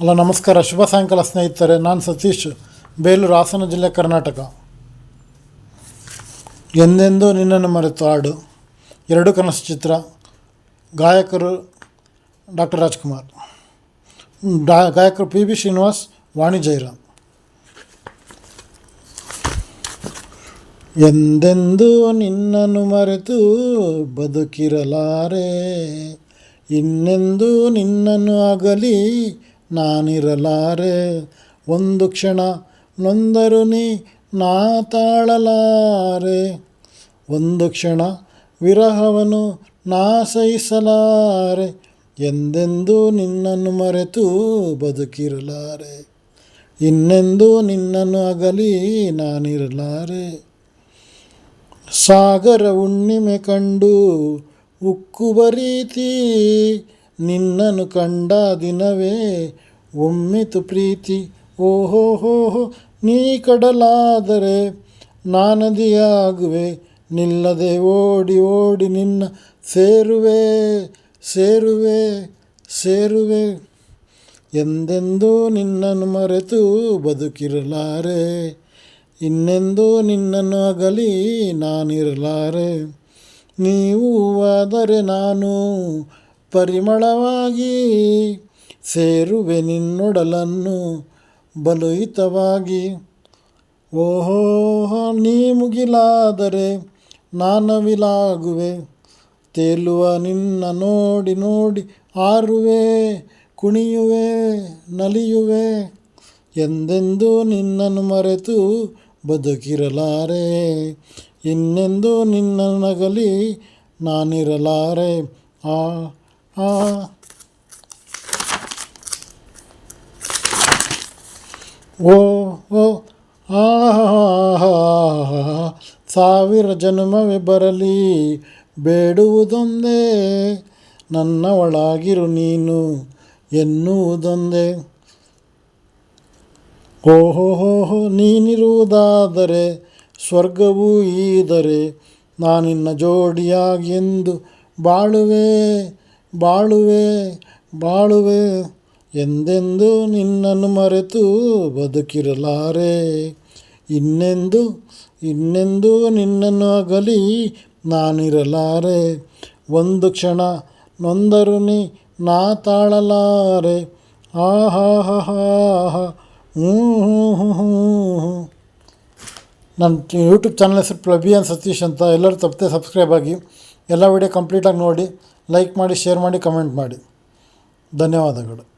Hello ನಮಸ್ಕಾರ. ಶುಭ ಸಾಯಂಕಾಲ, ಸ್ನೇಹಿತರೆ. ನಾನು ಸತೀಶ್, ಬೇಲೂರು ಹಾಸನ ಜಿಲ್ಲೆ ಕರ್ನಾಟಕ. ಎಂದೆಂದೂ ನಿನ್ನನ್ನು ಮರೆತು ಹಾಡು. ಎರಡು ಕನಸು ಚಿತ್ರ. ಗಾಯಕರು ಡಾಕ್ಟರ್ ರಾಜ್ಕುಮಾರ್. ಡಾ. ಗಾಯಕರು ಪಿ. ಬಿ ಶ್ರೀನಿವಾಸ್, ವಾಣಿ ಜೈರಾಮ್. ಎಂದೆಂದೂ ನಿನ್ನನ್ನು ಮರೆತು ಬದುಕಿರಲಾರೆ. ಇನ್ನೆಂದೂ ನಿನ್ನನ್ನು ಅಗಲಿ ನಾನಿರಲಾರೆ. ಒಂದು ಕ್ಷಣ ನೊಂದರು ನೀ ನಾ ತಾಳಲಾರೆ. ಒಂದು ಕ್ಷಣ ವಿರಹವನ್ನು ನಾ ಸಹಿಸಲಾರೆ. ಎಂದೆಂದೂ ನಿನ್ನನ್ನು ಮರೆತು ಬದುಕಿರಲಾರೆ. ಇನ್ನೆಂದೂ ನಿನ್ನನ್ನು ಅಗಲಿ ನಾನಿರಲಾರೆ. ಸಾಗರ ಹುಣ್ಣಿಮೆ ಕಂಡು ಉಕ್ಕುವ ರೀತಿ ನಿನ್ನನ್ನು ಕಂಡ ದಿನವೇ ಒಮ್ಮಿತು ಪ್ರೀತಿ. ಓಹೋ, ಹೋ ನೀ ಕಡಲಾದರೆ ನಾನದಿಯಾಗುವೆ. ನಿಲ್ಲದೆ ಓಡಿ ಓಡಿ ನಿನ್ನ ಸೇರುವೆ ಸೇರುವೆ ಸೇರುವೆ. ಎಂದೆಂದೂ ನಿನ್ನನ್ನು ಮರೆತು ಬದುಕಿರಲಾರೆ. ಇನ್ನೆಂದೂ ನಿನ್ನನ್ನು ಅಗಲಿ ನಾನಿರಲಾರೆ. ನೀವು ಆದರೆ ನಾನು ಪರಿಮಳವಾಗಿ ಸೇರುವೆ ನಿನ್ನೊಡಲನ್ನು ಬಲುಹಿತವಾಗಿ ಓಹೋ, ನೀ ಮುಗಿಲಾದರೆ ನಾನವಿಲಾಗುವೆ. ತೇಲುವ ನಿನ್ನ ನೋಡಿ ನೋಡಿ ಆರುವೆ, ಕುಣಿಯುವೆ, ನಲಿಯುವೆ. ಎಂದೆಂದೂ ನಿನ್ನನ್ನು ಮರೆತು ಬದುಕಿರಲಾರೆ. ಇನ್ನೆಂದೂ ನಿನ್ನ ನಗಲಿ ನಾನಿರಲಾರೆ. ಆ ಆ ಓ ಓ ಆ ಸಾವಿರ ಜನ್ಮವೇ ಬರಲಿ, ಬೇಡುವುದೊಂದೇ ನನ್ನ ಒಳಗಿರು ನೀನು ಎನ್ನುವುದೊಂದೇ. ಓಹೋ ಹೋ, ನೀನಿರುವುದಾದರೆ, ಸ್ವರ್ಗವೂ ಈದರೆ, ನಾನಿನ್ನ ಜೋಡಿಯಾಗಿ ಎಂದು ಬಾಳುವೆ. ಬಾಳುವೆ ಬಾಳುವೆ, ಎಂದೆಂದೂ ನಿನ್ನನ್ನು ಮರೆತು ಬದುಕಿರಲಾರೆ? ಇನ್ನೆಂದು, ಇನ್ನೆಂದೂ ನಿನ್ನನ್ನು ಅಗಲಿ ನಾನಿರಲಾರೆ? ಒಂದು ಕ್ಷಣ ನೊಂದರು ನೀ ನಾ ತಾಳಲಾರೆ. ಆಹಾ ಹಾ ಹ್ಞೂ ಹ್ಞೂ ಹ್ಞೂ ಹ್ಞೂ. ನನ್ನ ಯೂಟ್ಯೂಬ್ ಚಾನಲ್ ಹೆಸರು ಪ್ಲಬಿಯನ್ ಸತೀಶ್ ಅಂತ. ಎಲ್ಲರೂ ತಪ್ಪದೆ ಸಬ್ಸ್ಕ್ರೈಬ್ ಆಗಿ ಎಲ್ಲ ವಿಡಿಯೋ ಕಂಪ್ಲೀಟಾಗಿ ನೋಡಿ ಲೈಕ್ ಮಾಡಿ ಶೇರ್ ಮಾಡಿ ಕಮೆಂಟ್ ಮಾಡಿ. ಧನ್ಯವಾದಗಳು.